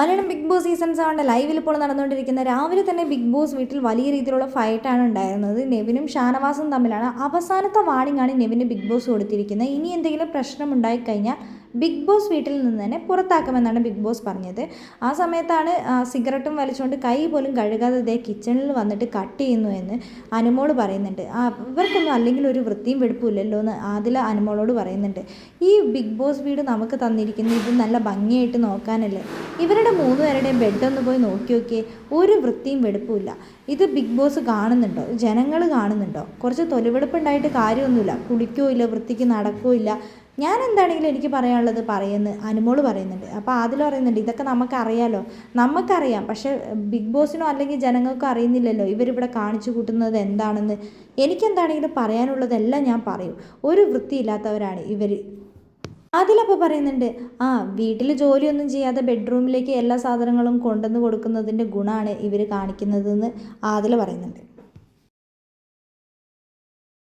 Malayalam big Boss season സെവന്റെ ലൈവിൽ ഇപ്പോൾ നടന്നുകൊണ്ടിരിക്കുന്ന രാവിലെ തന്നെ ബിഗ് ബോസ് വീട്ടിൽ വലിയ രീതിയിലുള്ള ഫൈറ്റാണ് ഉണ്ടായിരുന്നത്. നെവിനും ഷാനവാസും തമ്മിലാണ് അവസാനത്തെ വാണിംഗ് ആണ് നെവിന് ബിഗ് ബോസ് കൊടുത്തിരിക്കുന്നത്. ഇനി എന്തെങ്കിലും പ്രശ്നം ഉണ്ടായിക്കഴിഞ്ഞാൽ ബിഗ് ബോസ് വീട്ടിൽ നിന്ന് തന്നെ പുറത്താക്കുമെന്നാണ് ബിഗ് ബോസ് പറഞ്ഞത്. ആ സമയത്താണ് സിഗരറ്റും വലിച്ചുകൊണ്ട് കൈ പോലും കഴുകാതെ ദേ കിച്ചണിൽ വന്നിട്ട് കട്ട് ചെയ്യുന്നു എന്ന് അനുമോൾ പറയുന്നുണ്ട്. ഇവർക്കൊന്നും അല്ലെങ്കിൽ ഒരു വൃത്തിയും വെടുപ്പില്ലല്ലോ എന്ന് ആദില അനുമോളോട് പറയുന്നുണ്ട്. ഈ ബിഗ് ബോസ് വീട് നമുക്ക് തന്നിരിക്കുന്നത് ഇത് നല്ല ഭംഗിയായിട്ട് നോക്കാനല്ലേ? ഇവരുടെ മൂന്ന് പേരുടെയും ബെഡ് ഒന്ന് പോയി നോക്കി നോക്കിയേ ഒരു വൃത്തിയും വെടുപ്പുമില്ല. ഇത് ബിഗ് ബോസ് കാണുന്നുണ്ടോ? ജനങ്ങൾ കാണുന്നുണ്ടോ? കുറച്ച് തൊലിവെടുപ്പുണ്ടായിട്ട് കാര്യമൊന്നുമില്ല. കുളിക്കോ ഇല്ല വൃത്തിക്ക് നടക്കോ ഞാൻ എന്താണെങ്കിലും എനിക്ക് പറയാനുള്ളത് പറയുന്നു അനുമോൾ പറയുന്നുണ്ട്. അപ്പോൾ അതിൽ പറയുന്നുണ്ട് ഇതൊക്കെ നമുക്കറിയാലോ. നമുക്കറിയാം. പക്ഷേ ബിഗ് ബോസിനോ അല്ലെങ്കിൽ ജനങ്ങൾക്കോ അറിയുന്നില്ലല്ലോ. ഇവരിവിടെ കാണിച്ചു കൂട്ടുന്നത് എന്താണെന്ന്. എനിക്കെന്താണെങ്കിലും പറയാനുള്ളതെല്ലാം ഞാൻ പറയും. ഒരു വൃത്തിയില്ലാത്തവരാണ് ഇവർ അതിലപ്പോൾ പറയുന്നുണ്ട് ആ വീട്ടിൽ ജോലിയൊന്നും ചെയ്യാതെ ബെഡ്റൂമിലേക്ക് എല്ലാ സാധനങ്ങളും കൊണ്ടുവന്ന് കൊടുക്കുന്നതിന്റെ ഗുണമാണ് ഇവർ കാണിക്കുന്നതെന്ന് ആദില പറയുന്നുണ്ട്.